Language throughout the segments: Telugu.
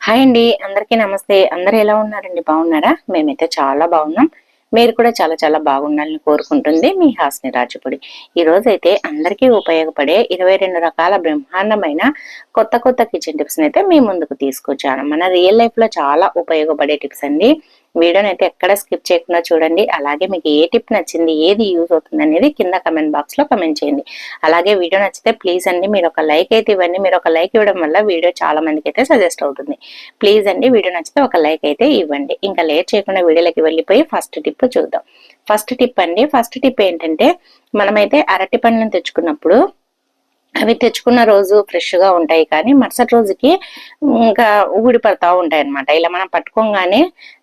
హాయ్ అండి అందరికీ నమస్తే. అందరు ఎలా ఉన్నారండి? బాగున్నారా? మేమైతే చాలా బాగున్నాం. మీరు కూడా చాలా చాలా బాగుండాలని కోరుకుంటుంది మీ హాస్ని రాజుపుడి. ఈ రోజు అయితే అందరికీ ఉపయోగపడే ఇరవై రెండు రకాల బ్రహ్మాండమైన కొత్త కొత్త కిచెన్ టిప్స్ని అయితే మీ ముందుకు తీసుకొచ్చాను. మన రియల్ లైఫ్లో చాలా ఉపయోగపడే టిప్స్ అండి. వీడియోని అయితే ఎక్కడ స్కిప్ చేయకుండా చూడండి. అలాగే మీకు ఏ టిప్ నచ్చింది ఏది యూజ్ అవుతుంది అనేది కింద కమెంట్ బాక్స్లో కమెంట్ చేయండి. అలాగే వీడియో నచ్చితే ప్లీజ్ అండి మీరు ఒక లైక్ అయితే ఇవ్వండి. మీరు ఒక లైక్ ఇవ్వడం వల్ల వీడియో చాలా మందికి అయితే సజెస్ట్ అవుతుంది. ప్లీజ్ అండి వీడియో నచ్చితే ఒక లైక్ అయితే ఇవ్వండి. ఇంకా లేట్ చేయకుండా వీడియోలోకి వెళ్ళిపోయి ఫస్ట్ టిప్ చూద్దాం. ఫస్ట్ టిప్ అండి ఫస్ట్ టిప్ ఏంటంటే మనమైతే అరటి పండ్లను తెచ్చుకున్నప్పుడు అవి తెచ్చుకున్న రోజు ఫ్రెష్గా ఉంటాయి కానీ మరుసటి రోజుకి ఇంకా ఊడిపడతా ఉంటాయి అన్నమాట. ఇలా మనం పట్టుకోగానే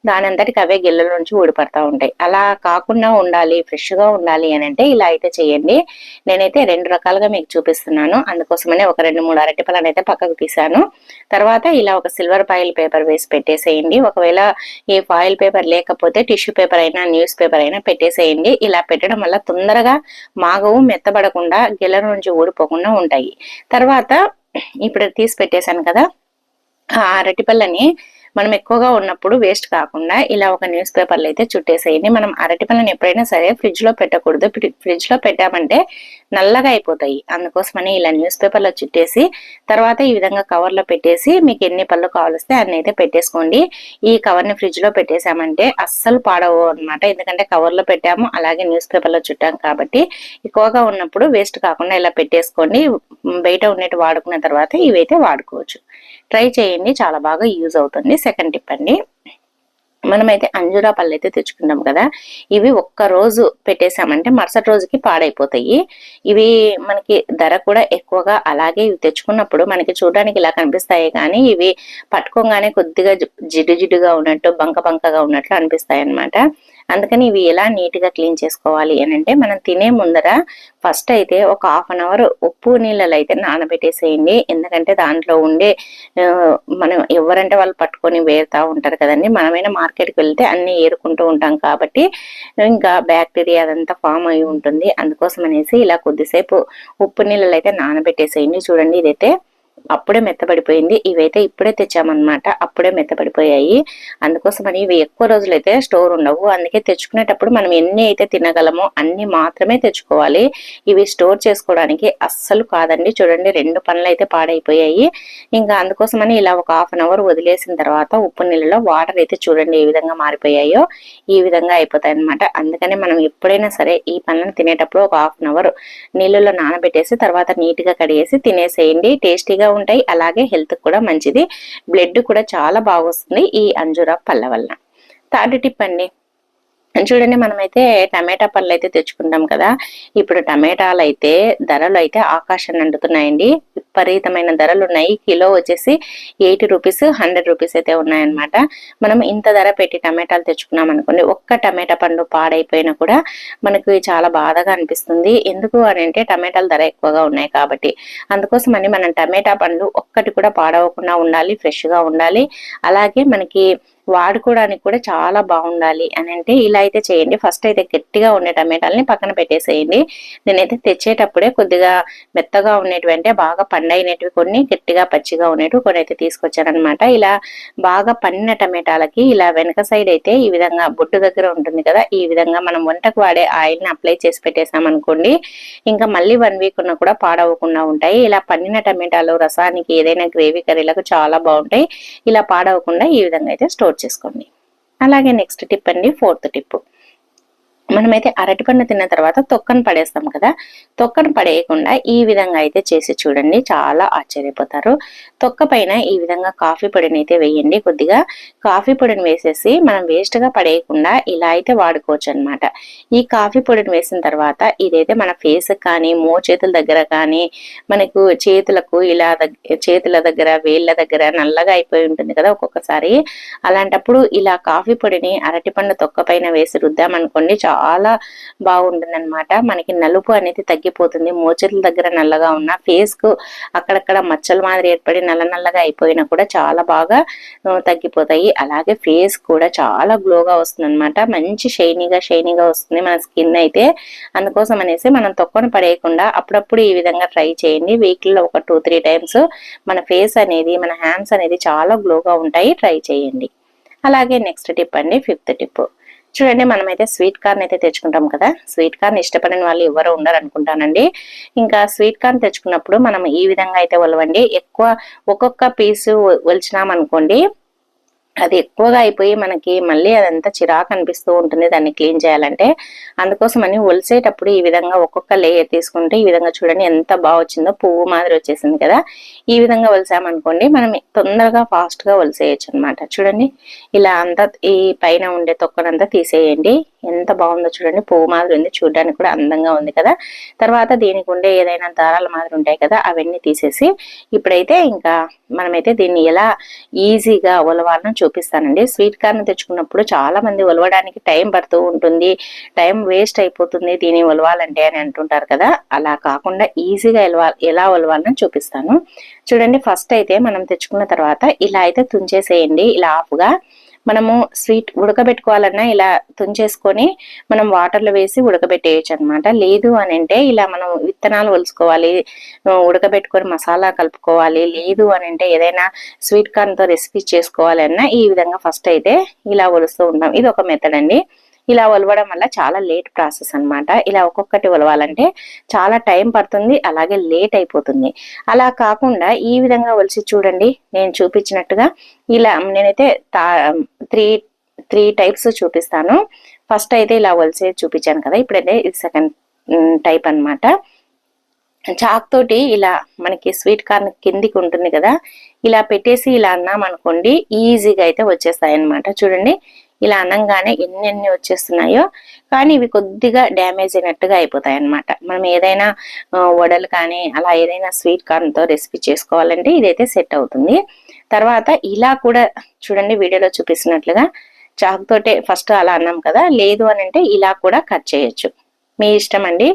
దాని అంతటికి అవే గిల్లల నుంచి ఊడిపడతా ఉంటాయి. అలా కాకుండా ఉండాలి ఫ్రెష్గా ఉండాలి అని అంటే ఇలా అయితే చేయండి. నేనైతే రెండు రకాలుగా మీకు చూపిస్తున్నాను. అందుకోసమనే ఒక రెండు మూడు అరటి పళ్ళని అయితే పక్కకు తీసాను తర్వాత ఇలా ఒక సిల్వర్ ఫాయిల్ పేపర్ వేసి పెట్టేసేయండి. ఒకవేళ ఈ ఫాయిల్ పేపర్ లేకపోతే టిష్యూ పేపర్ అయినా న్యూస్ పేపర్ అయినా పెట్టేసేయండి. ఇలా పెట్టడం వల్ల తొందరగా మాగవు మెత్తబడకుండా గిల్లల నుంచి ఊడిపోకుండా ఉంటాయి. తర్వాత ఇప్పుడు తీసి పెట్టేశాను కదా ఆ అరటిపళ్ళని మనం ఎక్కువగా ఉన్నప్పుడు వేస్ట్ కాకుండా ఇలా ఒక న్యూస్ పేపర్లు అయితే చుట్టేసేయండి. మనం అరటి పళ్ళని ఎప్పుడైనా సరే ఫ్రిడ్జ్లో పెట్టకూడదు. ఫ్రిడ్జ్లో పెట్టామంటే నల్లగా అయిపోతాయి. అందుకోసమని ఇలా న్యూస్ పేపర్లో చుట్టేసి తర్వాత ఈ విధంగా కవర్లో పెట్టేసి మీకు ఎన్ని పళ్ళు కావలిస్తే అన్ని అయితే పెట్టేసుకోండి. ఈ కవర్ని ఫ్రిడ్జ్లో పెట్టేసామంటే అస్సలు పాడవు అనమాట ఎందుకంటే కవర్లో పెట్టాము అలాగే న్యూస్ పేపర్లో చుట్టాం కాబట్టి ఎక్కువగా ఉన్నప్పుడు వేస్ట్ కాకుండా ఇలా పెట్టేసుకోండి. బయట ఉన్నట్టు వాడుకున్న తర్వాత ఇవైతే వాడుకోవచ్చు. ట్రై చేయండి. చాలా బాగా యూజ్ అవుతుంది. సెకండ్ టిప్ అండి. మనమైతే అంజురా పళ్ళు అయితే తెచ్చుకున్నాం కదా. ఇవి ఒక్క రోజు పెట్టేశామంటే మరుసటి రోజుకి పాడైపోతాయి. ఇవి మనకి ధర కూడా ఎక్కువగా అలాగే ఇవి తెచ్చుకున్నప్పుడు మనకి చూడడానికి ఇలా కనిపిస్తాయి కానీ ఇవి పట్టుకోగానే కొద్దిగా జిడ్డు జిడ్డుగా ఉన్నట్టు బంక బంకగా ఉన్నట్లు అనిపిస్తాయి అన్నమాట అందుకని ఇవి ఎలా నీట్గా క్లీన్ చేసుకోవాలి అని అంటే మనం తినే ముందర ఫస్ట్ అయితే ఒక హాఫ్ అన్ అవర్ ఉప్పు నీళ్ళలో అయితే నానబెట్టేసేయండి. ఎందుకంటే దాంట్లో ఉండే మనం ఎవరంటే వాళ్ళు పట్టుకొని వేరుతా ఉంటారు కదండి. మనమైనా మార్కెట్కి వెళ్తే అన్ని ఏరుకుంటూ ఉంటాం కాబట్టి ఇంకా బ్యాక్టీరియా అదంతా ఫామ్ అయి ఉంటుంది. అందుకోసం అనేసి ఇలా కొద్దిసేపు ఉప్పు నీళ్ళలో అయితే నానబెట్టేసేయండి. చూడండి ఇదైతే అప్పుడే మెత్తబడిపోయింది. ఇవైతే ఇప్పుడే తెచ్చామన్నమాట. అప్పుడే మెత్తబడిపోయాయి. అందుకోసమని ఇవి ఎక్కువ రోజులైతే స్టోర్ ఉండవు. అందుకే తెచ్చుకునేటప్పుడు మనం ఎన్ని అయితే తినగలమో అన్ని మాత్రమే తెచ్చుకోవాలి. ఇవి స్టోర్ చేసుకోవడానికి అస్సలు కాదండి. చూడండి రెండు పనులు అయితే పాడైపోయాయి. ఇంకా అందుకోసమని ఇలా ఒక హాఫ్ అన్ అవర్ వదిలేసిన తర్వాత ఉప్పు నీళ్ళలో వాటర్ అయితే చూడండి ఏ విధంగా మారిపోయాయో ఈ విధంగా అయిపోతాయి అనమాట అందుకనే మనం ఎప్పుడైనా సరే ఈ పనులను తినేటప్పుడు ఒక హాఫ్ అన్ అవర్ నీళ్ళలో నానబెట్టేసి తర్వాత నీట్గా కడిగేసి తినేసేయండి. టేస్టీగా ఉంటాయి. అలాగే హెల్త్ కూడా మంచిది. బ్లడ్ కూడా చాలా బాగొస్తుంది ఈ అంజూరా పళ్ళ వలన. థర్డ్ టిప్ అండి. చూడండి మనమైతే టమాటా పళ్ళు అయితే తెచ్చుకుంటాం కదా. ఇప్పుడు టమాటాలు అయితే ధరలు అయితే ఆకాశాన్ని అంటుతున్నాయండి. విపరీతమైన ధరలు ఉన్నాయి. కిలో వచ్చేసి ఎయిటీ రూపీస్ హండ్రెడ్ రూపీస్ అయితే ఉన్నాయన్నమాట. మనం ఇంత ధర పెట్టి టమాటాలు తెచ్చుకున్నాం అనుకోండి ఒక్క టమాటా పండు పాడైపోయినా కూడా మనకు చాలా బాధగా అనిపిస్తుంది. ఎందుకు అని అంటే టమాటాల ధర ఎక్కువగా ఉన్నాయి కాబట్టి. అందుకోసమని మనం టమాటా పండ్లు ఒక్కటి కూడా పాడవకుండా ఉండాలి ఫ్రెష్గా ఉండాలి. అలాగే మనకి వాడుకోవడానికి కూడా చాలా బాగుండాలి అని అంటే ఇలా అయితే చేయండి. ఫస్ట్ అయితే గట్టిగా ఉండే టమాటాలని పక్కన పెట్టేసేయండి. నేనైతే తెచ్చేటప్పుడే కొద్దిగా మెత్తగా ఉండేటువంటి బాగా పండైనటివి కొన్ని గట్టిగా పచ్చిగా ఉండేటివి కొన్ని అయితే తీసుకొచ్చానమాట ఇలా బాగా పండిన టమాటాలకి ఇలా వెనక సైడ్ అయితే ఈ విధంగా బొట్టు దగ్గర ఉంటుంది కదా ఈ విధంగా మనం వంటకు వాడే ఆయిల్ని అప్లై చేసి పెట్టేసామనుకోండి ఇంకా మళ్ళీ వన్ వీక్ ఉన్న కూడా పాడవకుండా ఉంటాయి. ఇలా పండిన టమాటాలు రసానికి ఏదైనా గ్రేవీ కర్రీలకు చాలా బాగుంటాయి. ఇలా పాడవకుండా ఈ విధంగా అయితే స్టోర్ చేసుకోండి. అలాగే నెక్స్ట్ టిప్ అండి ఫోర్త్ టిప్ మనమైతే అరటిపండు తిన్న తర్వాత తొక్కను పడేస్తాం కదా. తొక్కను పడేయకుండా ఈ విధంగా అయితే చేసి చూడండి. చాలా ఆశ్చర్యపోతారు. తొక్క పైన ఈ విధంగా కాఫీ పొడిని అయితే వేయండి. కొద్దిగా కాఫీ పొడిని వేసేసి మనం వేస్ట్గా పడేయకుండా ఇలా అయితే వాడుకోవచ్చు అనమాట ఈ కాఫీ పొడిని వేసిన తర్వాత ఇదైతే మన ఫేస్ కానీ మో చేతుల దగ్గర కానీ మనకు చేతులకు ఇలా చేతుల దగ్గర వేళ్ళ దగ్గర నల్లగా అయిపోయి ఉంటుంది కదా ఒక్కొక్కసారి. అలాంటప్పుడు ఇలా కాఫీ పొడిని అరటిపండు తొక్క పైన వేసి రుద్దామనుకోండి చాలా చాలా బాగుంటుంది అనమాట మనకి నలుపు అనేది తగ్గిపోతుంది. మోచేతుల దగ్గర నల్లగా ఉన్న ఫేస్కు అక్కడక్కడ మచ్చల మాదిరి ఏర్పడి నల్ల నల్లగా అయిపోయినా కూడా చాలా బాగా తగ్గిపోతాయి. అలాగే ఫేస్ కూడా చాలా గ్లోగా వస్తుంది అనమాట మంచి షైనీగా షైనీగా వస్తుంది మన స్కిన్ అయితే. అందుకోసం అనేసి మనం తొక్కను పడేయకుండా అప్పుడప్పుడు ఈ విధంగా ట్రై చేయండి. వీక్లో ఒక టూ త్రీ టైమ్స్ మన ఫేస్ అనేది మన హ్యాండ్స్ అనేది చాలా గ్లోగా ఉంటాయి. ట్రై చేయండి. అలాగే నెక్స్ట్ టిప్ అండి ఫిఫ్త్ టిప్. చూడండి మనమైతే స్వీట్ కార్న్ అయితే తెచ్చుకుంటాం కదా. స్వీట్ కార్న్ ఇష్టపడిన వాళ్ళు ఎవరు ఉండరు అనుకుంటానండి ఇంకా స్వీట్ కార్న్ తెచ్చుకున్నప్పుడు మనం ఈ విధంగా అయితే ఒలవండి. ఎక్కువ ఒక్కొక్క పీసు ఒలిచినామనుకోండి అది ఎక్కువగా అయిపోయి మనకి మళ్ళీ అదంతా చిరాకు అనిపిస్తూ ఉంటుంది దాన్ని క్లీన్ చేయాలంటే. అందుకోసం అని ఒలిసేటప్పుడు ఈ విధంగా ఒక్కొక్క లేయర్ తీసుకుంటే ఈ విధంగా చూడండి ఎంత బాగా వచ్చిందో పువ్వు మాదిరి వచ్చేసింది కదా. ఈ విధంగా ఒలిసామనుకోండి మనం తొందరగా ఫాస్ట్గా ఒలిసేయచ్చు అనమాట చూడండి ఇలా అంతా ఈ పైన ఉండే తొక్కనంతా తీసేయండి. ఎంత బాగుందో చూడండి. పువ్వు మాదిరి ఉంది. చూడడానికి కూడా అందంగా ఉంది కదా. తర్వాత దీనికి ఉండే ఏదైనా దారాల మాదిరి ఉంటాయి కదా అవన్నీ తీసేసి ఇప్పుడైతే ఇంకా మనమైతే దీన్ని ఎలా ఈజీగా ఉలవాలని చూపిస్తానండి. స్వీట్ కార్న్ తెచ్చుకున్నప్పుడు చాలా మంది ఒలవడానికి టైం పడుతూ ఉంటుంది. టైం వేస్ట్ అయిపోతుంది దీన్ని ఒలవాలంటే అని అంటుంటారు కదా. అలా కాకుండా ఈజీగా ఎలా ఎలా చూపిస్తాను. చూడండి ఫస్ట్ అయితే మనం తెచ్చుకున్న తర్వాత ఇలా అయితే తుంచేసేయండి. ఇలా ఆఫ్గా మనము స్వీట్ ఉడకబెట్టుకోవాలన్నా ఇలా తుంచేసుకొని మనం వాటర్లో వేసి ఉడకబెట్టేయచ్చు అనమాట లేదు అని అంటే ఇలా మనం విత్తనాలు ఒలుసుకోవాలి ఉడకబెట్టుకొని మసాలా కలుపుకోవాలి. లేదు అని అంటే ఏదైనా స్వీట్ కార్న్తో రెసిపీ చేసుకోవాలన్నా ఈ విధంగా ఫస్ట్ అయితే ఇలా ఒలుస్తూ ఉంటాం ఇది ఒక మెథడ్ అండి. ఇలా ఒలవడం వల్ల చాలా లేట్ ప్రాసెస్ అనమాట ఇలా ఒక్కొక్కటి ఒలవాలంటే చాలా టైం పడుతుంది అలాగే లేట్ అయిపోతుంది. అలా కాకుండా ఈ విధంగా ఒలిసి చూడండి. నేను చూపించినట్టుగా ఇలా నేనైతే త్రీ త్రీ టైప్స్ చూపిస్తాను. ఫస్ట్ అయితే ఇలా ఒలిసి చూపించాను కదా ఇప్పుడైతే ఇది సెకండ్ టైప్ అనమాట చాక్ తోటి ఇలా మనకి స్వీట్ కార్న్ కిందికి ఉంటుంది కదా ఇలా పెట్టేసి ఇలా అన్నాం అనుకోండి ఈజీగా అయితే వచ్చేస్తాయి అనమాట చూడండి ఇలా అనగానే ఎన్ని వచ్చేస్తున్నాయో కానీ ఇవి కొద్దిగా డ్యామేజ్ అయినట్టుగా అయిపోతాయి అనమాట మనం ఏదైనా వడలు కానీ అలా ఏదైనా స్వీట్ కార్న్తో రెసిపీ చేసుకోవాలంటే ఇదైతే సెట్ అవుతుంది. తర్వాత ఇలా కూడా చూడండి వీడియోలో చూపిస్తున్నట్లుగా చాక్ తోటే ఫస్ట్ అలా అన్నాం కదా లేదు అని అంటే ఇలా కూడా కట్ చేయొచ్చు. మీ ఇష్టం అండి.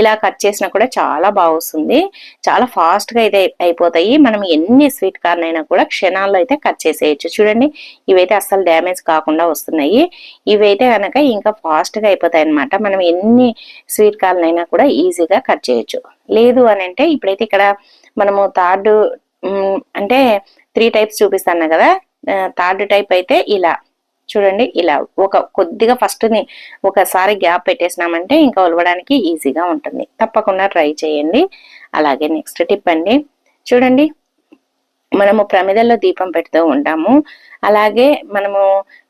ఇలా కట్ చేసినా కూడా చాలా బాగుస్తుంది చాలా ఫాస్ట్గా అయితే అయిపోతాయి. మనం ఎన్ని స్వీట్ కార్న్ అయినా కూడా క్షణాల్లో అయితే కట్ చేసేయచ్చు. చూడండి ఇవైతే అస్సలు డ్యామేజ్ కాకుండా వస్తున్నాయి. ఇవైతే కనుక ఇంకా ఫాస్ట్గా అయిపోతాయి అనమాట మనం ఎన్ని స్వీట్ కార్న్ అయినా కూడా ఈజీగా కట్ చేయొచ్చు. లేదు అని అంటే ఇప్పుడైతే ఇక్కడ మనము థర్డ్ అంటే త్రీ టైప్స్ చూపిస్తాను కదా? థర్డ్ టైప్ అయితే ఇలా. చూడండి ఇలా ఒక కొద్దిగా ఫస్ట్ని ఒకసారి గ్యాప్ పెట్టేసినామంటే ఇంకా ఒలవడానికి ఈజీగా ఉంటుంది. తప్పకుండా ట్రై చేయండి. అలాగే నెక్స్ట్ టిప్ అండి. చూడండి మనము ప్రమిదల్లో దీపం పెడుతూ ఉంటాము. అలాగే మనము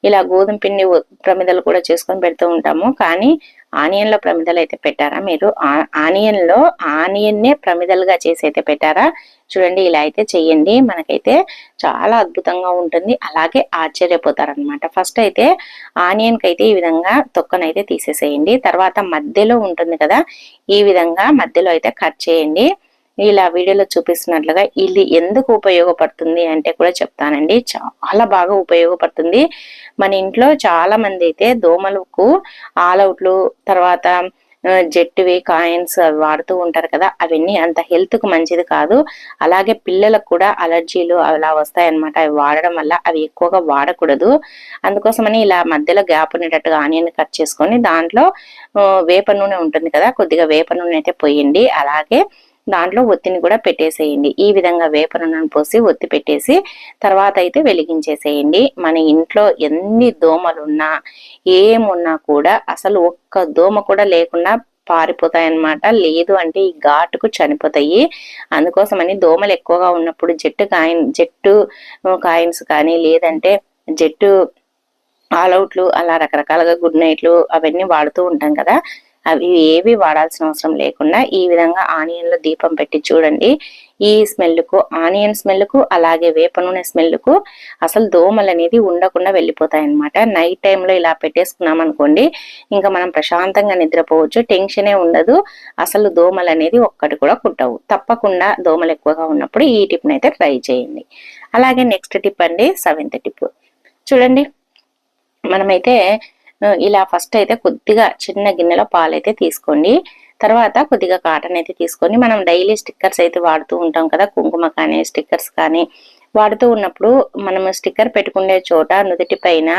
ఇలా గోధుమ పిండి ప్రమిదలు కూడా చేసుకొని పెడుతూ ఉంటాము. కానీ ఆనియన్లో ప్రమిదలు అయితే పెట్టారా మీరు? ఆనియన్లో ఆనియన్నే ప్రమిదలుగా చేసి అయితే పెట్టారా? చూడండి ఇలా అయితే చేయండి. మనకైతే చాలా అద్భుతంగా ఉంటుంది. అలాగే ఆశ్చర్యపోతారనమాట ఫస్ట్ అయితే ఆనియన్కి అయితే ఈ విధంగా తొక్కనైతే తీసేసేయండి. తర్వాత మధ్యలో ఉంటుంది కదా ఈ విధంగా మధ్యలో అయితే కట్ చేయండి. ఇలా వీడియోలో చూపిస్తున్నట్లుగా ఇది ఎందుకు ఉపయోగపడుతుంది అంటే కూడా చెప్తానండి. చాలా బాగా ఉపయోగపడుతుంది. మన ఇంట్లో చాలా మంది అయితే దోమలకు ఆల్అవుట్లు తర్వాత జెట్టువి కాయిన్స్ అవి వాడుతూ ఉంటారు కదా అవన్నీ అంత హెల్త్కు మంచిది కాదు. అలాగే పిల్లలకు కూడా అలర్జీలు అలా వస్తాయన్నమాట. అవి వాడడం వల్ల అవి ఎక్కువగా వాడకూడదు. అందుకోసమని ఇలా మధ్యలో గ్యాప్ ఉండేటట్టుగా ఆనియన్ కట్ చేసుకొని దాంట్లో వేప నూనె ఉంటుంది కదా కొద్దిగా వేప నూనె అయితే పోయండి. అలాగే దాంట్లో ఒత్తిని కూడా పెట్టేసేయండి. ఈ విధంగా వేప నూనెను పోసి ఒత్తి పెట్టేసి తర్వాత అయితే వెలిగించేసేయండి. మన ఇంట్లో ఎన్ని దోమలున్నా ఏమున్నా కూడా అసలు ఒక్క దోమ కూడా లేకుండా పారిపోతాయి అన్నమాట లేదు అంటే ఈ ఘాటుకు చనిపోతాయి. అందుకోసమని దోమలు ఎక్కువగా ఉన్నప్పుడు జట్టు కాయిన్ జట్టు కాయిన్స్ కానీ లేదంటే జట్టు ఆల్అవుట్లు అలా రకరకాలుగా గుడ్ నైట్లు అవన్నీ వాడుతూ ఉంటాం కదా. అవి ఏవి వాడాల్సిన అవసరం లేకుండా ఈ విధంగా ఆనియన్లో దీపం పెట్టి చూడండి. ఈ స్మెల్కు ఆనియన్ స్మెల్కు అలాగే వేప నూనె స్మెల్కు అసలు దోమలు అనేది ఉండకుండా వెళ్ళిపోతాయి అనమాట నైట్ టైంలో ఇలా పెట్టేసుకున్నాం అనుకోండి ఇంకా మనం ప్రశాంతంగా నిద్రపోవచ్చు టెన్షనే ఉండదు. అసలు దోమలు అనేది ఒక్కటి కూడా కుట్టవు. తప్పకుండా దోమలు ఎక్కువగా ఉన్నప్పుడు ఈ టిప్ అయితే ట్రై చేయండి. అలాగే నెక్స్ట్ టిప్ అండి సెవెంత్ టిప్. చూడండి మనమైతే ఇలా ఫస్ట్ అయితే కొద్దిగా చిన్న గిన్నెలో పాలైతే తీసుకోండి. తర్వాత కొద్దిగా కాటన్ అయితే తీసుకొని మనం డైలీ స్టిక్కర్స్ అయితే వాడుతూ ఉంటాం కదా కుంకుమ కానీ స్టిక్కర్స్ కానీ. వాడుతూ ఉన్నప్పుడు మనం స్టిక్కర్ పెట్టుకునే చోట నుదుటి పైన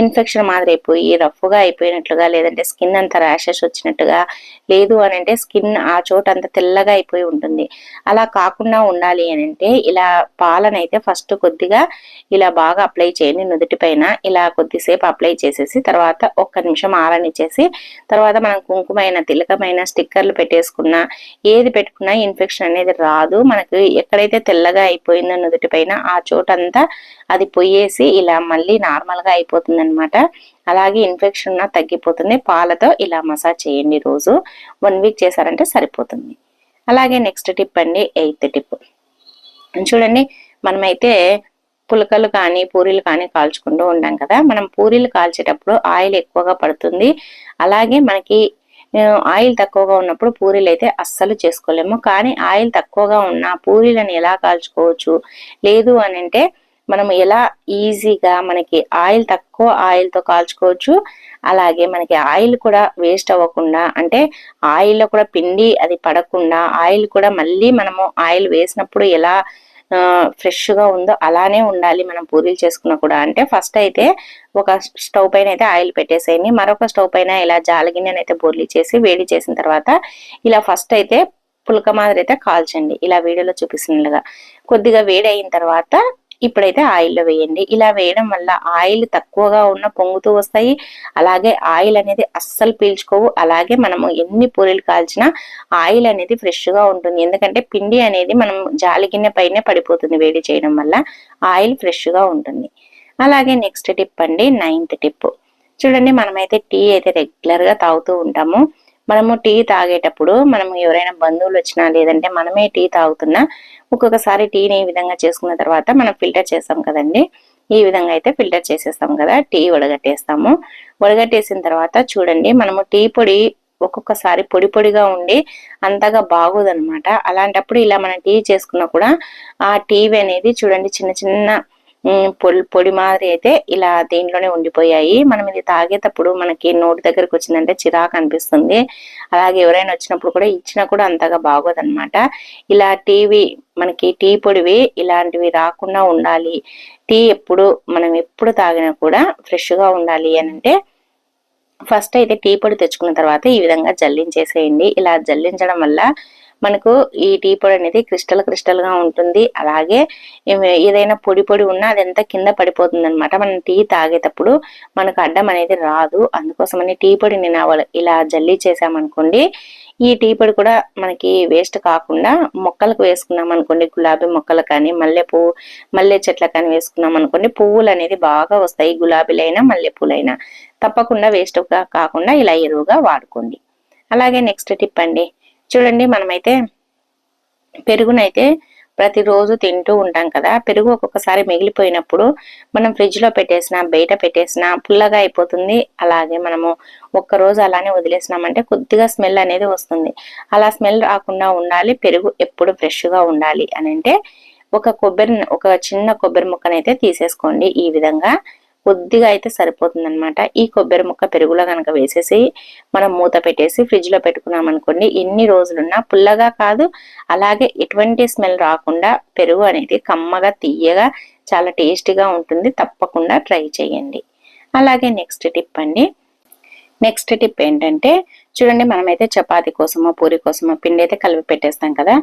ఇన్ఫెక్షన్ మాదిరి అయిపోయి రఫ్గా అయిపోయినట్లుగా లేదంటే స్కిన్ అంతా ర్యాషెస్ వచ్చినట్టుగా లేదు అని అంటే స్కిన్ ఆ చోట అంత తెల్లగా అయిపోయి ఉంటుంది. అలా కాకుండా ఉండాలి అని అంటే ఇలా పాలనైతే ఫస్ట్ కొద్దిగా ఇలా బాగా అప్లై చేయండి నుదుటి పైన. ఇలా కొద్దిసేపు అప్లై చేసేసి తర్వాత ఒక్క నిమిషం ఆరనిచ్చేసి తర్వాత మనం కుంకుమైన తిలకమైన స్టిక్కర్లు పెట్టేసుకున్న ఏది పెట్టుకున్నా ఇన్ఫెక్షన్ అనేది రాదు. మనకి ఎక్కడైతే తెల్లగా అయిపోయిందో నుదుటి పైన ఆ చోటంతా అది పొయ్యేసి ఇలా మళ్ళీ నార్మల్గా అయిపోతుంది అనమాట అలాగే ఇన్ఫెక్షన్ ఉన్నా తగ్గిపోతుంది. పాలతో ఇలా మసాజ్ చేయండి రోజు. వన్ వీక్ చేశారంటే సరిపోతుంది. అలాగే నెక్స్ట్ టిప్ అండి ఎయిత్ టిప్ చూడండి మనమైతే పులకలు కానీ పూరీలు కానీ కాల్చుకుంటూ ఉంటాం కదా. మనం పూరీలు కాల్చేటప్పుడు ఆయిల్ ఎక్కువగా పడుతుంది. అలాగే మనకి ఆయిల్ తక్కువగా ఉన్నప్పుడు పూరీలు అయితే అస్సలు చేసుకోలేము. కానీ ఆయిల్ తక్కువగా ఉన్న పూరీలను ఎలా కాల్చుకోవచ్చు? లేదు అని అంటే మనం ఎలా ఈజీగా మనకి ఆయిల్ తక్కువ ఆయిల్తో కాల్చుకోవచ్చు అలాగే మనకి ఆయిల్ కూడా వేస్ట్ అవ్వకుండా అంటే ఆయిల్లో కూడా పిండి అది పడకుండా ఆయిల్ కూడా మళ్ళీ మనము ఆయిల్ వేసినప్పుడు ఎలా ఫ్రెష్గా ఉందో అలానే ఉండాలి మనం పూరీలు చేసుకున్నా కూడా. అంటే ఫస్ట్ అయితే ఒక స్టవ్ పైన అయితే ఆయిల్ పెట్టేసేయండి. మరొక స్టవ్ పైన ఇలా జాలగిన్నెనైతే అయితే చేసి వేడి చేసిన తర్వాత ఇలా ఫస్ట్ అయితే పులక మాదిరి అయితే కాల్చండి. ఇలా వీడియోలో చూపిస్తున్నట్లుగా. కొద్దిగా వేడి అయిన తర్వాత ఇప్పుడైతే ఆయిల్లో వేయండి. ఇలా వేయడం వల్ల ఆయిల్ తక్కువగా ఉన్న పొంగుతూ వస్తాయి. అలాగే ఆయిల్ అనేది అస్సలు పీల్చుకోవు. అలాగే మనము ఎన్ని పూరీలు కాల్చినా ఆయిల్ అనేది ఫ్రెష్గా ఉంటుంది. ఎందుకంటే పిండి అనేది మనం జాలి గిన్నె పైనే పడిపోతుంది వేడి చేయడం వల్ల ఆయిల్ ఫ్రెష్గా ఉంటుంది. అలాగే నెక్స్ట్ టిప్ అండి నైన్త్ టిప్. చూడండి మనమైతే టీ అయితే రెగ్యులర్గా తాగుతూ ఉంటాము. మనము టీ తాగేటప్పుడు మనం ఎవరైనా బంధువులు వచ్చినా లేదంటే మనమే టీ తాగుతున్నా ఒక్కొక్కసారి టీని ఈ విధంగా చేసుకున్న తర్వాత మనం ఫిల్టర్ చేస్తాం కదండి. ఈ విధంగా అయితే ఫిల్టర్ చేసేస్తాం కదా టీ వడగట్టేస్తాము. వడగట్టేసిన తర్వాత చూడండి మనము టీ పొడి ఒక్కొక్కసారి పొడి పొడిగా ఉండి అంతగా బాగోదనమాట. అలాంటప్పుడు ఇలా మనం టీ చేసుకున్నా కూడా ఆ టీవీ అనేది చూడండి చిన్న చిన్న పొడి పొడి మాదిరి అయితే ఇలా దీంట్లోనే ఉండిపోయాయి. మనం ఇది తాగేటప్పుడు మనకి నోటి దగ్గరకు వచ్చిందంటే చిరాకు అనిపిస్తుంది. అలాగే ఎవరైనా వచ్చినప్పుడు కూడా ఇచ్చినా కూడా అంతగా బాగోదన్నమాట. ఇలా టీవీ మనకి టీ పొడివి ఇలాంటివి రాకుండా ఉండాలి. టీ ఎప్పుడు మనం ఎప్పుడు తాగినా కూడా ఫ్రెష్గా ఉండాలి అని అంటే ఫస్ట్ అయితే టీ పొడి తెచ్చుకున్న తర్వాత ఈ విధంగా జల్లించేసేయండి. ఇలా జల్లించడం వల్ల మనకు ఈ టీ పొడి అనేది క్రిస్టల్ క్రిస్టల్గా ఉంటుంది. అలాగే ఏదైనా పొడి పొడి ఉన్నా అదంతా కింద పడిపోతుంది అనమాట మనం టీ తాగేటప్పుడు మనకు అడ్డం అనేది రాదు. అందుకోసమని టీ పొడిని నా ఇలా జల్లి చేసామనుకోండి ఈ టీ పొడి కూడా మనకి వేస్ట్ కాకుండా మొక్కలకు వేసుకున్నాం అనుకోండి గులాబీ మొక్కలు కానీ మల్లె పువ్వు మల్లె చెట్ల కానీ వేసుకున్నాం అనుకోండి పువ్వులు అనేది బాగా వస్తాయి గులాబీలైనా మల్లె పూలైనా తప్పకుండా వేస్ట్ కాకుండా ఇలా ఎరువుగా వాడుకోండి. అలాగే నెక్స్ట్ టిప్ అండి. చూడండి మనమైతే పెరుగునైతే ప్రతిరోజు తింటూ ఉంటాం కదా పెరుగు ఒక్కొక్కసారి మిగిలిపోయినప్పుడు మనం ఫ్రిడ్జ్లో పెట్టేసిన బయట పెట్టేసిన పుల్లగా అయిపోతుంది. అలాగే మనము ఒక్క రోజు అలానే వదిలేసినామంటే కొద్దిగా స్మెల్ అనేది వస్తుంది. అలా స్మెల్ రాకుండా ఉండాలి పెరుగు ఎప్పుడు ఫ్రెష్గా ఉండాలి అని అంటే ఒక కొబ్బరి ఒక చిన్న కొబ్బరి ముక్కనైతే తీసేసుకోండి. ఈ విధంగా కొద్దిగా అయితే సరిపోతుంది అనమాట ఈ కొబ్బరి ముక్క పెరుగులో కనుక వేసేసి మనం మూత పెట్టేసి ఫ్రిడ్జ్లో పెట్టుకున్నాం అనుకోండి ఎన్ని రోజులున్నా పుల్లగా కాదు అలాగే ఎటువంటి స్మెల్ రాకుండా పెరుగు అనేది కమ్మగా తీయగా చాలా టేస్టీగా ఉంటుంది. తప్పకుండా ట్రై చేయండి. అలాగే నెక్స్ట్ టిప్ అండి. నెక్స్ట్ టిప్ ఏంటంటే చూడండి మనమైతే చపాతీ కోసమో పూరి కోసమో పిండి అయితే కలిపి పెట్టేస్తాం కదా.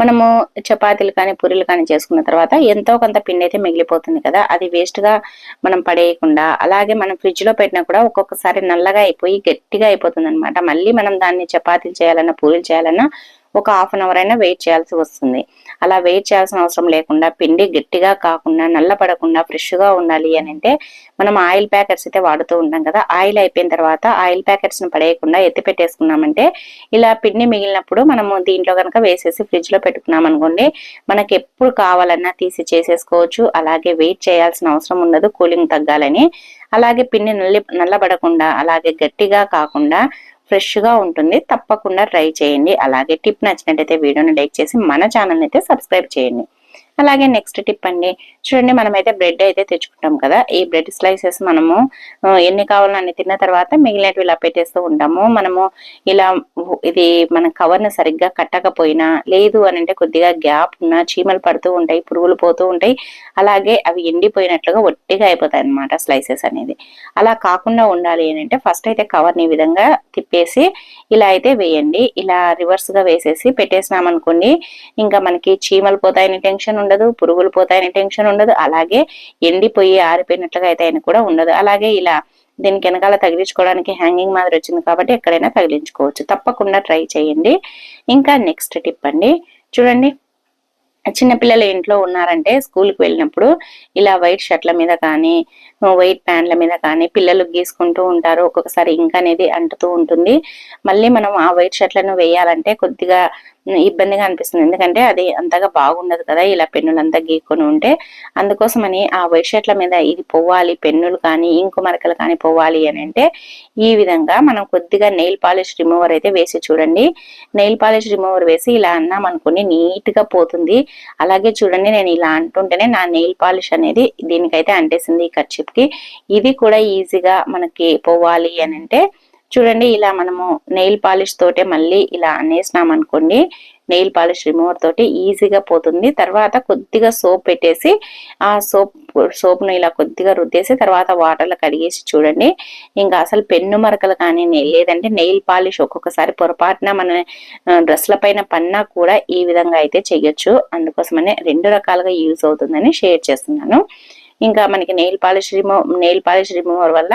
మనము చపాతీలు కానీ పూరీలు కానీ చేసుకున్న తర్వాత ఎంతో కొంత పిండి అయితే మిగిలిపోతుంది కదా. అది వేస్ట్గా మనం పడేయకుండా అలాగే మనం ఫ్రిడ్జ్లో పెట్టినా కూడా ఒక్కొక్కసారి నల్లగా అయిపోయి గట్టిగా అయిపోతుంది అనమాట మళ్ళీ మనం దాన్ని చపాతీలు చేయాలన్నా పూరీలు చేయాలన్నా ఒక హాఫ్ అన్ అవర్ అయినా వెయిట్ చేయాల్సి వస్తుంది. అలా వెయిట్ చేయాల్సిన అవసరం లేకుండా పిండి గట్టిగా కాకుండా నల్లపడకుండా ఫ్రెష్గా ఉండాలి అని అంటే మనం ఆయిల్ ప్యాకెట్స్ అయితే వాడుతూ ఉంటాం కదా ఆయిల్ అయిపోయిన తర్వాత ఆయిల్ ప్యాకెట్స్ని పడేయకుండా ఎత్తి పెట్టేసుకున్నామంటే ఇలా పిండి మిగిలినప్పుడు మనము దీంట్లో కనుక వేసేసి ఫ్రిడ్జ్లో పెట్టుకున్నాం అనుకోండి మనకి ఎప్పుడు కావాలన్నా తీసి చేసేసుకోవచ్చు. అలాగే వెయిట్ చేయాల్సిన అవసరం ఉండదు కూలింగ్ తగ్గాలని. అలాగే పిండి నల్లి నల్లబడకుండా అలాగే గట్టిగా కాకుండా ఫ్రెష్గా ఉంటుంది. తప్పకుండా ట్రై చేయండి. అలాగే టిప్ నచ్చినట్టయితే వీడియోని లైక్ చేసి మన ఛానల్ని అయితే సబ్స్క్రైబ్ చేయండి. అలాగే నెక్స్ట్ టిప్ అండి. చూడండి మనమైతే బ్రెడ్ అయితే తెచ్చుకుంటాం కదా. ఈ బ్రెడ్ స్లైసెస్ మనము ఎన్ని కావాలో అన్ని తిన్న తర్వాత మిగిలినవి ఇలా పెట్టేస్తూ ఉంటాము. మనము ఇలా ఇది మన కవర్ని సరిగ్గా కట్టకపోయినా లేదు అని అంటే కొద్దిగా గ్యాప్ ఉన్నా చీమలు పడుతూ ఉంటాయి పురుగులు పోతూ ఉంటాయి. అలాగే అవి ఎండిపోయినట్లుగా ఒట్టిగా అయిపోతాయి అన్నమాట స్లైసెస్ అనేది. అలా కాకుండా ఉండాలి అని అంటే ఫస్ట్ అయితే కవర్ని ఈ విధంగా తిప్పేసి ఇలా అయితే వేయండి. ఇలా రివర్స్గా వేసేసి పెట్టేసినాం అనుకోండి ఇంకా మనకి చీమలు పోతాయని టెన్షన్ ఉండదు పురుగులు పోతాయని టెన్షన్ ఉండదు. అలాగే ఎండిపోయి ఆరిపోయినట్లుగా అయితే ఆయన కూడా ఉండదు. అలాగే ఇలా దీనికి వెనకాల తగిలించుకోవడానికి హ్యాంగింగ్ మాదిరి వచ్చింది కాబట్టి ఎక్కడైనా తగిలించుకోవచ్చు. తప్పకుండా ట్రై చేయండి. ఇంకా నెక్స్ట్ టిప్ అండి. చూడండి చిన్నపిల్లలు ఇంట్లో ఉన్నారంటే స్కూల్కి వెళ్ళినప్పుడు ఇలా వైట్ షర్ట్ల మీద కానీ వైట్ ప్యాంట్ల మీద కానీ పిల్లలు గీసుకుంటూ ఉంటారు. ఒక్కొక్కసారి ఇంక్ అనేది అంటుతూ ఉంటుంది. మళ్ళీ మనం ఆ వైట్ షర్ట్లను వేయాలంటే కొద్దిగా ఇబ్బందిగా అనిపిస్తుంది. ఎందుకంటే అది అంతగా బాగుండదు కదా ఇలా పెన్నులంతా గీక్కొని ఉంటే. అందుకోసమని ఆ వైట్ మీద ఇది పోవాలి పెన్నులు కానీ ఇంకు మరకలు కానీ పోవాలి అని అంటే ఈ విధంగా మనం కొద్దిగా నెయిల్ పాలిష్ రిమూవర్ అయితే వేసి చూడండి. నెయిల్ పాలిష్ రిమూవర్ వేసి ఇలా అన్నాం అనుకుని నీట్గా పోతుంది. అలాగే చూడండి నేను ఇలా అంటుంటేనే నా నెయిల్ పాలిష్ అనేది దీనికైతే అంటేసింది ఈ కర్చిప్కి ఇది కూడా ఈజీగా మనకి పోవాలి అని అంటే చూడండి ఇలా మనము నెయిల్ పాలిష్ తోటే మళ్ళీ ఇలా అనేసినాం అనుకోండి నెయిల్ పాలిష్ రిమూవర్ తోటి ఈజీగా పోతుంది. తర్వాత కొద్దిగా సోప్ పెట్టేసి ఆ సోప్ సోప్ను ఇలా కొద్దిగా రుద్దేసి తర్వాత వాటర్లో కడిగేసి చూడండి. ఇంకా అసలు పెన్ను మరకలు కానీ లేదంటే నెయిల్ పాలిష్ ఒక్కొక్కసారి పొరపాటున మన డ్రెస్ల పైన పన్నా కూడా ఈ విధంగా అయితే చేయొచ్చు అందుకోసమనే రెండు రకాలుగా యూజ్ అవుతుందని షేర్ చేస్తున్నాను. ఇంకా మనకి nail polish remove nail polish remover వల్ల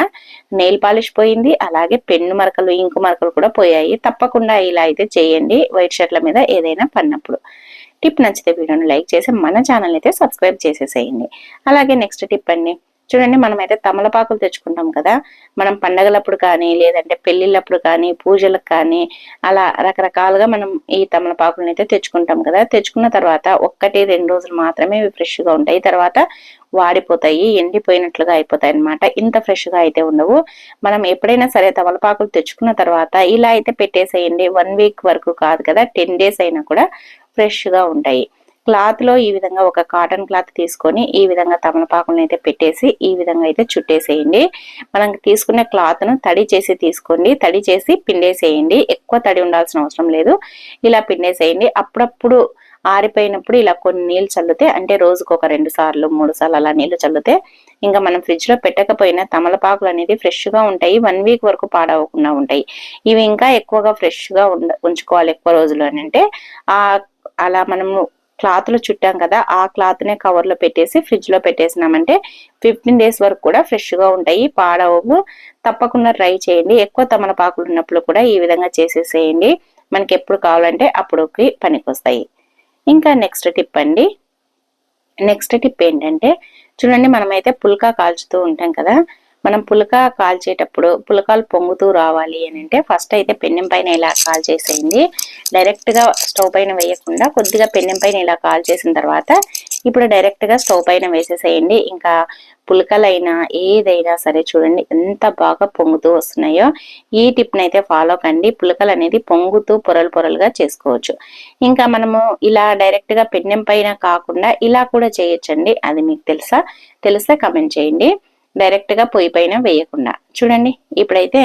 నెయిల్ పాలిష్ పోయింది. అలాగే పెన్ను మరకలు ఇంకు మరకలు కూడా పోయాయి. తప్పకుండా ఇలా అయితే చేయండి. వైట్ షర్ట్ల మీద ఏదైనా పడినప్పుడు. టిప్ నచ్చితే వీడియోని లైక్ చేసి మన ఛానల్ అయితే సబ్స్క్రైబ్ చేసేసేయండి. అలాగే నెక్స్ట్ టిప్ అండి. చూడండి మనమైతే తమలపాకులు తెచ్చుకుంటాం కదా. మనం పండగలప్పుడు కానీ లేదంటే పెళ్ళిళ్ళప్పుడు కానీ పూజలకు కానీ అలా రకరకాలుగా మనం ఈ తమలపాకులను అయితే తెచ్చుకుంటాం కదా. తెచ్చుకున్న తర్వాత ఒక్కటి రెండు రోజులు మాత్రమే ఇవి ఫ్రెష్గా ఉంటాయి. తర్వాత వాడిపోతాయి ఎండిపోయినట్లుగా అయిపోతాయి అన్నమాట. ఇంత ఫ్రెష్గా అయితే ఉండవు. మనం ఎప్పుడైనా సరే తమలపాకులు తెచ్చుకున్న తర్వాత ఇలా అయితే పెట్టేసేయండి. వన్ వీక్ వరకు కాదు కదా టెన్ డేస్ అయినా కూడా ఫ్రెష్గా ఉంటాయి. క్లాత్లో ఈ విధంగా ఒక కాటన్ క్లాత్ తీసుకొని ఈ విధంగా తమలపాకులను అయితే పెట్టేసి ఈ విధంగా అయితే చుట్టేసేయండి. మనం తీసుకునే క్లాత్ను తడి చేసి తీసుకోండి. తడి చేసి పిండేసేయండి. ఎక్కువ తడి ఉండాల్సిన అవసరం లేదు. ఇలా పిండేసేయండి. అప్పుడప్పుడు ఆరిపోయినప్పుడు ఇలా కొన్ని నీళ్ళు చల్లితే అంటే రోజుకు ఒక రెండు సార్లు మూడు సార్లు అలా నీళ్ళు చల్లితే ఇంకా మనం ఫ్రిడ్జ్లో పెట్టకపోయినా తమలపాకులు అనేది ఫ్రెష్గా ఉంటాయి. వన్ వీక్ వరకు పాడవకుండా ఉంటాయి. ఇవి ఇంకా ఎక్కువగా ఫ్రెష్గా ఉంచుకోవాలి ఎక్కువ రోజులు అని అంటే ఆ అలా మనము క్లాత్లు చుట్టాం కదా ఆ క్లాత్ నే పెట్టేసి ఫ్రిడ్జ్లో పెట్టేసినామంటే ఫిఫ్టీన్ డేస్ వరకు కూడా ఫ్రెష్గా ఉంటాయి. పాడవు. తప్పకుండా ట్రై చేయండి. ఎక్కువ తమలపాకులు ఉన్నప్పుడు కూడా ఈ విధంగా చేసేసేయండి. మనకి ఎప్పుడు కావాలంటే అప్పుడుకి పనికొస్తాయి. ఇంకా నెక్స్ట్ టిప్ అండి. నెక్స్ట్ టిప్ ఏంటంటే చూడండి మనమైతే పుల్కా కాల్చుతూ ఉంటాం కదా మనం పులక కాల్చేటప్పుడు పులకాలు పొంగుతూ రావాలి అని అంటే ఫస్ట్ అయితే పెన్నెం పైన ఇలా కాల్ చేసేయండి. డైరెక్ట్గా స్టవ్ పైన వేయకుండా కొద్దిగా పెన్నెం పైన ఇలా కాల్ చేసిన తర్వాత ఇప్పుడు డైరెక్ట్గా స్టవ్ పైన వేసేసేయండి. ఇంకా పులకలైనా ఏదైనా సరే చూడండి ఎంత బాగా పొంగుతూ వస్తున్నాయో ఈ టిప్ని అయితే ఫాలో కండి. పులకలు అనేది పొంగుతూ పొరలు పొరలుగా చేసుకోవచ్చు. ఇంకా మనము ఇలా డైరెక్ట్గా పెన్నెం పైన కాకుండా ఇలా కూడా చేయొచ్చండి. అది మీకు తెలుసా? తెలిస్తే కమెంట్ చేయండి. డైరెక్ట్గా పొయ్యి పైన వేయకుండా. చూడండి ఇప్పుడైతే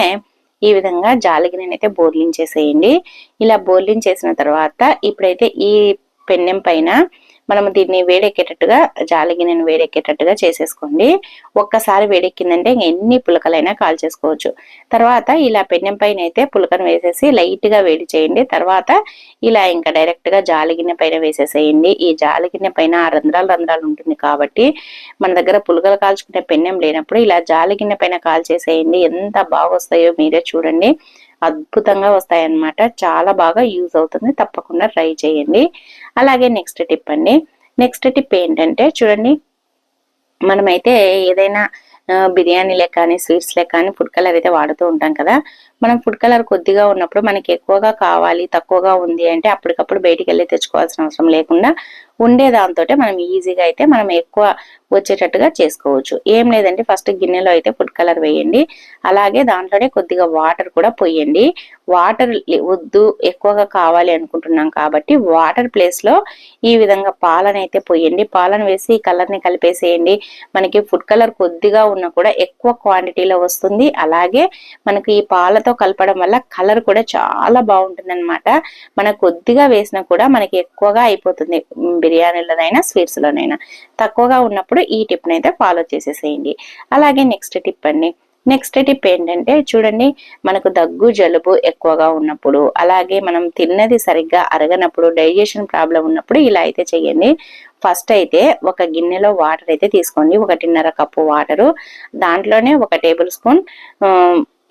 ఈ విధంగా జాలిగిననైతే బోర్లింగ్ చేసేయండి. ఇలా బోర్లింగ్ చేసిన తర్వాత ఇప్పుడైతే ఈ పెన్నెం పైన మనం దీన్ని వేడెక్కేటట్టుగా జాలిగిన్నెను వేడెక్కేటట్టుగా చేసేసుకోండి. ఒక్కసారి వేడెక్కిందంటే ఎన్ని పులకలైనా కాల్చేసుకోవచ్చు తర్వాత ఇలా పెన్నెం పైన అయితే పులకను వేసేసి లైట్గా వేడి చేయండి. తర్వాత ఇలా ఇంకా డైరెక్ట్గా జాలిగిన్నె పైన వేసేసేయండి. ఈ జాలిగిన్నె పైన ఆ రంధ్రాలు రంధ్రాలు ఉంటుంది కాబట్టి మన దగ్గర పులకలు కాల్చుకునే పెన్నెం లేనప్పుడు ఇలా జాలిగిన్నె పైన కాల్చేసేయండి ఎంత బాగా వస్తాయో మీరే చూడండి. అద్భుతంగా వస్తాయన్నమాట. చాలా బాగా యూజ్ అవుతుంది. తప్పకుండా ట్రై చేయండి. అలాగే నెక్స్ట్ టిప్ అండి. నెక్స్ట్ టిప్ ఏంటంటే చూడండి మనమైతే ఏదైనా బిర్యానీలే కానీ స్వీట్స్లే కానీ ఫుడ్ కలర్ అయితే వాడుతూ ఉంటాం కదా. మనం ఫుడ్ కలర్ కొద్దిగా ఉన్నప్పుడు మనకి ఎక్కువగా కావాలి తక్కువగా ఉంది అంటే అప్పటికప్పుడు బయటికి వెళ్ళి తెచ్చుకోవాల్సిన అవసరం లేకుండా ఉండే దాంతో మనం ఈజీగా అయితే మనం ఎక్కువ వచ్చేటట్టుగా చేసుకోవచ్చు. ఏం లేదంటే ఫస్ట్ గిన్నెలో అయితే ఫుడ్ కలర్ వేయండి. అలాగే దాంట్లోనే కొద్దిగా వాటర్ కూడా పోయండి. వాటర్ వద్దు ఎక్కువగా కావాలి అనుకుంటున్నాం కాబట్టి వాటర్ ప్లేస్లో ఈ విధంగా పాలన అయితే పోయండి. పాలను వేసి కలర్ని కలిపేసేయండి. మనకి ఫుడ్ కలర్ కొద్దిగా ఉన్నా కూడా ఎక్కువ క్వాంటిటీలో వస్తుంది. అలాగే మనకి ఈ పాల పాలతో కలపడం వల్ల కలర్ కూడా చాలా బాగుంటుంది అనమాట మనకు కొద్దిగా వేసినా కూడా మనకి ఎక్కువగా అయిపోతుంది. బిర్యానీలోనైనా స్వీట్స్లోనైనా. తక్కువగా ఉన్నప్పుడు ఈ టిప్ని అయితే ఫాలో చేసేసేయండి. అలాగే నెక్స్ట్ టిప్ అండి. నెక్స్ట్ టిప్ ఏంటంటే చూడండి మనకు దగ్గు జలుబు ఎక్కువగా ఉన్నప్పుడు అలాగే మనం తిన్నది సరిగ్గా అరగనప్పుడు డైజెషన్ ప్రాబ్లం ఉన్నప్పుడు ఇలా అయితే చేయండి. ఫస్ట్ అయితే ఒక గిన్నెలో వాటర్ అయితే తీసుకోండి. ఒకటిన్నర కప్పు వాటరు. దాంట్లోనే ఒక టేబుల్ స్పూన్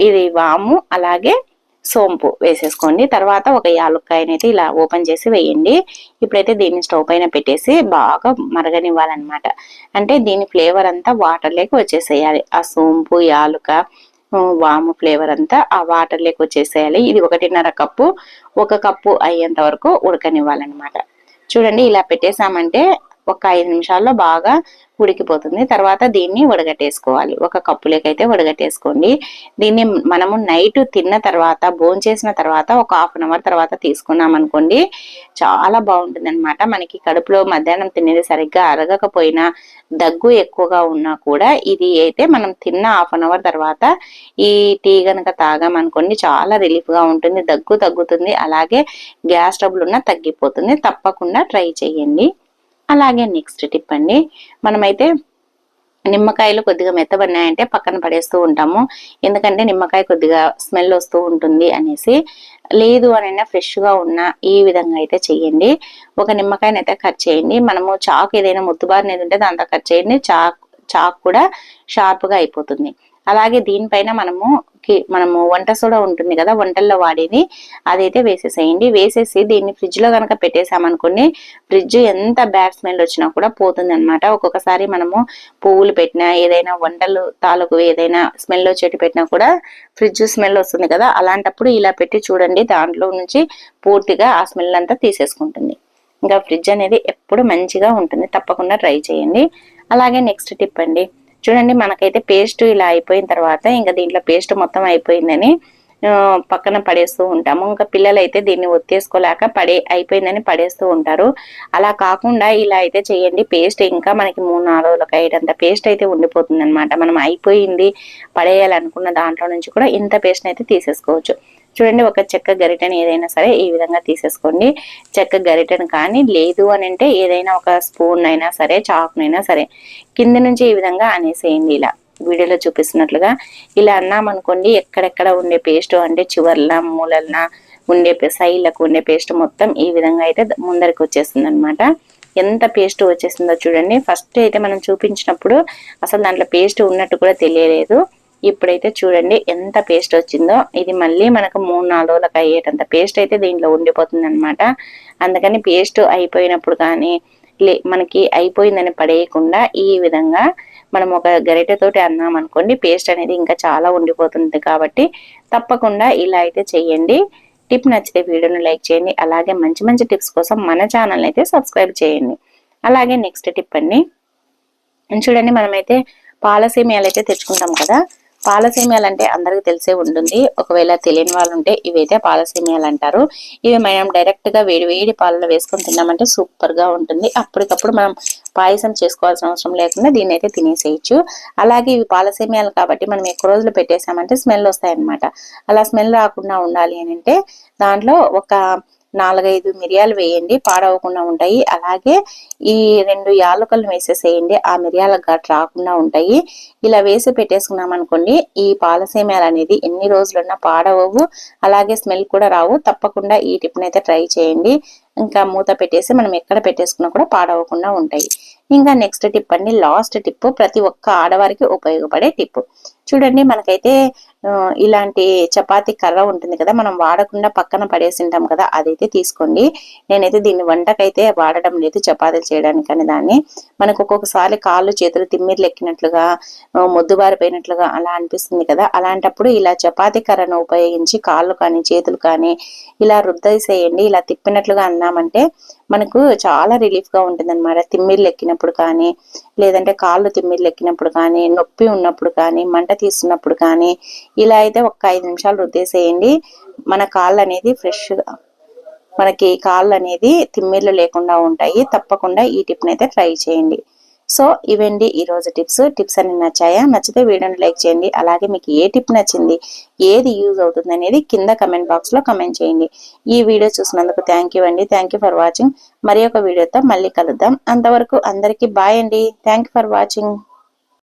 ఇది వాము అలాగే సోంపు వేసేసుకోండి. తర్వాత ఒక యాలుక్కాయనైతే ఇలా ఓపెన్ చేసి వేయండి. ఇప్పుడైతే దీన్ని స్టవ్ పైన పెట్టేసి బాగా మరగనివ్వాలన్నమాట. అంటే దీని ఫ్లేవర్ అంతా వాటర్ వచ్చేసేయాలి. ఆ సోంపు యాలుక వాము ఫ్లేవర్ అంతా ఆ వాటర్ వచ్చేసేయాలి. ఇది ఒకటిన్నర కప్పు ఒక కప్పు అయ్యేంత వరకు ఉడకనివ్వాలన్నమాట. చూడండి ఇలా పెట్టేసామంటే ఒక ఐదు నిమిషాల్లో బాగా ఉడికిపోతుంది. తర్వాత దీన్ని వడగట్టేసుకోవాలి. ఒక కప్పులేకైతే వడగట్టేసుకోండి. దీన్ని మనము నైట్ తిన్న తర్వాత చేసిన తర్వాత ఒక హాఫ్ అన్ అవర్ తర్వాత తీసుకున్నాం అనుకోండి చాలా బాగుంటుంది అనమాట మనకి కడుపులో మధ్యాహ్నం తినేది సరిగ్గా అరగకపోయినా దగ్గు ఎక్కువగా ఉన్నా కూడా ఇది అయితే మనం తిన్న హాఫ్ అన్ అవర్ తర్వాత ఈ టీ గనక తాగామనుకోండి చాలా రిలీఫ్గా ఉంటుంది. దగ్గు తగ్గుతుంది. అలాగే గ్యాస్ ట్రబుల్ ఉన్నా తగ్గిపోతుంది. తప్పకుండా ట్రై చేయండి. అలాగే నెక్స్ట్ టిప్ అండి. మనమైతే నిమ్మకాయలు కొద్దిగా మెత్తబడినాయంటే పక్కన పడేస్తూ ఉంటాము. ఎందుకంటే నిమ్మకాయ కొద్దిగా స్మెల్ వస్తూ ఉంటుంది అనేసి. లేదు అని ఫ్రెష్గా ఉన్న ఈ విధంగా అయితే చేయండి ఒక నిమ్మకాయని అయితే కట్ చేయండి. మనము చాకు ఏదైనా ముత్తుబారినది ఉంటే దాంతో కట్ చేయండి. చాక్ చాక్ కూడా షార్ప్గా అయిపోతుంది. అలాగే దీనిపైన మనము మనము వంట సోడా ఉంటుంది కదా వంటల్లో వాడేది అదైతే వేసేసేయండి. వేసేసి దీన్ని ఫ్రిడ్జ్లో కనుక పెట్టేసామనుకోండి ఫ్రిడ్జ్ ఎంత బ్యాడ్ స్మెల్ వచ్చినా కూడా పోతుంది అనమాట ఒక్కొక్కసారి మనము పువ్వులు పెట్టినా ఏదైనా వంటలు తాలూకు ఏదైనా స్మెల్ వచ్చేటి పెట్టినా కూడా ఫ్రిడ్జ్ స్మెల్ వస్తుంది కదా అలాంటప్పుడు ఇలా పెట్టి చూడండి దాంట్లో నుంచి పూర్తిగా ఆ స్మెల్ అంతా తీసేసుకుంటుంది. ఇంకా ఫ్రిడ్జ్ అనేది ఎప్పుడు మంచిగా ఉంటుంది తప్పకుండా ట్రై చేయండి. అలాగే నెక్స్ట్ టిప్ అండి చూడండి మనకైతే పేస్ట్ ఇలా అయిపోయిన తర్వాత ఇంకా దీంట్లో పేస్ట్ మొత్తం అయిపోయిందని పక్కన పడేస్తూ ఉంటాము. ఇంకా పిల్లలు అయితే దీన్ని ఒత్తేసుకోలేక పడే అయిపోయిందని పడేస్తూ ఉంటారు. అలా కాకుండా ఇలా అయితే చేయండి. పేస్ట్ ఇంకా మనకి మూడు నాలుగు రోజులకు అయ్యేటంత పేస్ట్ అయితే ఉండిపోతుంది మనం అయిపోయింది పడేయాలనుకున్న దాంట్లో నుంచి కూడా ఇంత పేస్ట్ అయితే తీసేసుకోవచ్చు. చూడండి ఒక చెక్క గరిటెని ఏదైనా సరే ఈ విధంగా తీసేసుకోండి. చెక్క గరిటెను కానీ లేదు అని అంటే ఏదైనా ఒక స్పూన్ అయినా సరే చాక్నైనా సరే కింద నుంచి ఈ విధంగా అనేసేయండి ఇలా. వీడియోలో చూపిస్తున్నట్లుగా ఇలా అన్నామనుకోండి ఎక్కడెక్కడ ఉండే పేస్ట్ అంటే చివర్ల మూలల్న ఉండే సైడ్లకు ఉండే పేస్ట్ మొత్తం ఈ విధంగా అయితే ముందరికి వచ్చేస్తుంది అనమాట ఎంత పేస్ట్ వచ్చేసిందో చూడండి. ఫస్ట్ అయితే మనం చూపించినప్పుడు అసలు దాంట్లో పేస్ట్ ఉన్నట్టు కూడా తెలియలేదు. ఇప్పుడైతే చూడండి ఎంత పేస్ట్ వచ్చిందో. ఇది మళ్ళీ మనకు మూడు నాలుగు రోజులకు అయ్యేటంత పేస్ట్ అయితే దీంట్లో ఉండిపోతుంది అనమాట అందుకని పేస్ట్ అయిపోయినప్పుడు కానీ లే మనకి అయిపోయిందని పడేయకుండా ఈ విధంగా మనం ఒక గరిటెతోటి అన్నాం అనుకోండి పేస్ట్ అనేది ఇంకా చాలా ఉండిపోతుంది కాబట్టి తప్పకుండా ఇలా అయితే చేయండి. టిప్ నచ్చితే వీడియోను లైక్ చేయండి. అలాగే మంచి మంచి టిప్స్ కోసం మన ఛానల్ అయితే సబ్స్క్రైబ్ చేయండి. అలాగే నెక్స్ట్ టిప్ అండి. చూడండి మనమైతే పాలసీమియాలు అయితే తెచ్చుకుంటాం కదా. పాలసేమియాలు అంటే అందరికి తెలిసే ఉంటుంది. ఒకవేళ తెలియని వాళ్ళు ఉంటే ఇవైతే పాలసేమియాలు అంటారు ఇవి మనం డైరెక్ట్గా వేడి వేడి పాలలో వేసుకొని తిన్నామంటే సూపర్గా ఉంటుంది. అప్పటికప్పుడు మనం పాయసం చేసుకోవాల్సిన అవసరం లేకుండా దీన్ని అయితే తినేసేయచ్చు. అలాగే ఇవి పాలసీమియాలు కాబట్టి మనం ఎక్కువ రోజులు పెట్టేసామంటే స్మెల్ వస్తాయి అలా స్మెల్ రాకుండా ఉండాలి అని అంటే దాంట్లో ఒక నాలుగైదు మిరియాలు వేయండి పాడవకుండా ఉంటాయి. అలాగే ఈ రెండు యాలకలు వేసేసేయండి ఆ మిరియాల ఘాట్ రాకుండా ఉంటాయి. ఇలా వేసి పెట్టేసుకున్నాం అనుకోండి ఈ పాలసీమేలు అనేది ఎన్ని రోజులున్నా పాడవవు అలాగే స్మెల్ కూడా రావు. తప్పకుండా ఈ టిప్ని అయితే ట్రై చేయండి. ఇంకా మూత పెట్టేసి మనం ఎక్కడ పెట్టేసుకున్నా కూడా పాడవకుండా ఉంటాయి. ఇంకా నెక్స్ట్ టిప్ అండి లాస్ట్ టిప్. ప్రతి ఒక్క ఆడవారికి ఉపయోగపడే టిప్. చూడండి మనకైతే ఇలాంటి చపాతీ కర్ర ఉంటుంది కదా మనం వాడకుండా పక్కన పడేసి ఉంటాం కదా అదైతే తీసుకోండి. నేనైతే దీన్ని వంటకైతే వాడడం లేదు చపాతీలు చేయడానికి దాన్ని. మనకు ఒక్కొక్కసారి కాళ్ళు చేతులు తిమ్మిర్లు ఎక్కినట్లుగా మొద్దుబారిపోయినట్లుగా అలా అనిపిస్తుంది కదా అలాంటప్పుడు ఇలా చపాతీ కర్రను ఉపయోగించి కాళ్ళు కానీ చేతులు కానీ ఇలా రుద్దేసేయండి. ఇలా తిప్పినట్లుగా అన్నామంటే మనకు చాలా రిలీఫ్గా ఉంటుంది అనమాట తిమ్మిర్లు ఎక్కినప్పుడు కానీ లేదంటే కాళ్ళు తిమ్మిర్లు ఎక్కినప్పుడు కానీ నొప్పి ఉన్నప్పుడు కానీ మంట తీస్తున్నప్పుడు కానీ ఇలా అయితే ఒక ఐదు నిమిషాలు రుద్దేసేయండి. మన కాళ్ళు అనేది ఫ్రెష్గా మనకి కాళ్ళు అనేది తిమ్మిర్లు లేకుండా ఉంటాయి. తప్పకుండా ఈ టిప్ని అయితే ట్రై చేయండి. సో ఇవండి ఈరోజు టిప్స్. టిప్స్ అన్ని నచ్చాయా? నచ్చితే వీడియోని లైక్ చేయండి. అలాగే మీకు ఏ టిప్ నచ్చింది? ఏది యూజ్ అవుతుంది అనేది కింద కమెంట్ బాక్స్లో కమెంట్ చేయండి. ఈ వీడియో చూసినందుకు థ్యాంక్ యూ అండి. Thank you for watching. మరి ఒక వీడియోతో మళ్ళీ కలుద్దాం. అంతవరకు అందరికీ బాయ్ అండి. Thank you for watching.